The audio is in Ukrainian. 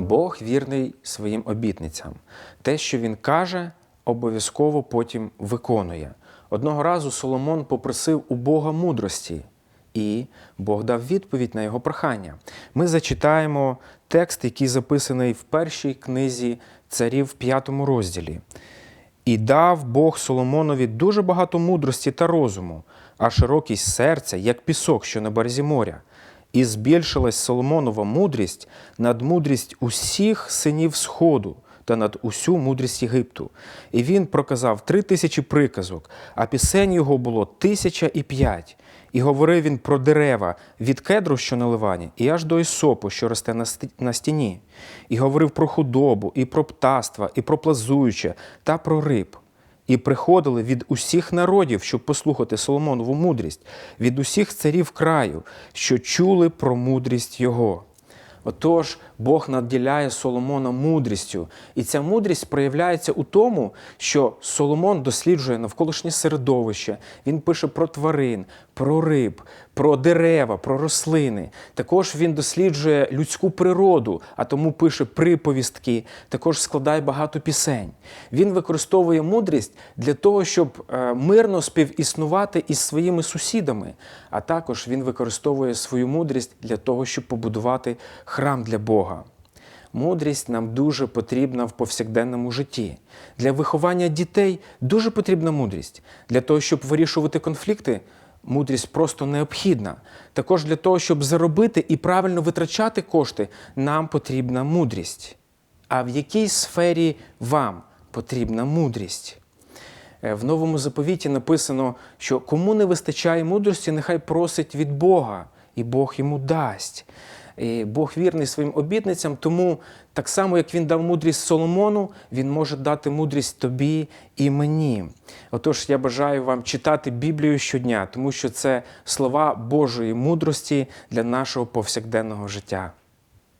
Бог вірний своїм обітницям. Те, що він каже, обов'язково потім виконує. Одного разу Соломон попросив у Бога мудрості, і Бог дав відповідь на його прохання. Ми зачитаємо текст, який записаний в першій книзі царів в п'ятому розділі. І дав Бог Соломонові дуже багато мудрості та розуму, а широкість серця, як пісок, що на березі моря. І збільшилась Соломонова мудрість над мудрість усіх синів Сходу та над усю мудрість Єгипту. І він проказав три тисячі приказок, а пісень його було тисяча і п'ять. І говорив він про дерева від кедру, що на ливані, і аж до ісопу, що росте на сті- стіні. І говорив про худобу, і про птаства, і про плазуюче, та про риб. І приходили від усіх народів, щоб послухати Соломонову мудрість, від усіх царів краю, що чули про мудрість його. Отож, Бог наділяє Соломона мудрістю, і ця мудрість проявляється у тому, що Соломон досліджує навколишнє середовище, він пише про тварин, про риб, про дерева, про рослини. Також він досліджує людську природу, а тому пише приповістки, також складає багато пісень. Він використовує мудрість для того, щоб е, мирно співіснувати із своїми сусідами, а також він використовує свою мудрість для того, щоб побудувати храм для Бога. Мудрість нам дуже потрібна в повсякденному житті. Для виховання дітей дуже потрібна мудрість. Для того, щоб вирішувати конфлікти, мудрість просто необхідна. Також для того, щоб заробити і правильно витрачати кошти, нам потрібна мудрість. А в якій сфері вам потрібна мудрість? Е, В новому заповіті написано, що кому не вистачає мудрості, нехай просить від Бога, і Бог йому дасть. Бог вірний своїм обітницям, тому так само, як він дав мудрість Соломону, він може дати мудрість тобі і мені. Отож, я бажаю вам читати Біблію щодня, тому що це слова Божої мудрості для нашого повсякденного життя.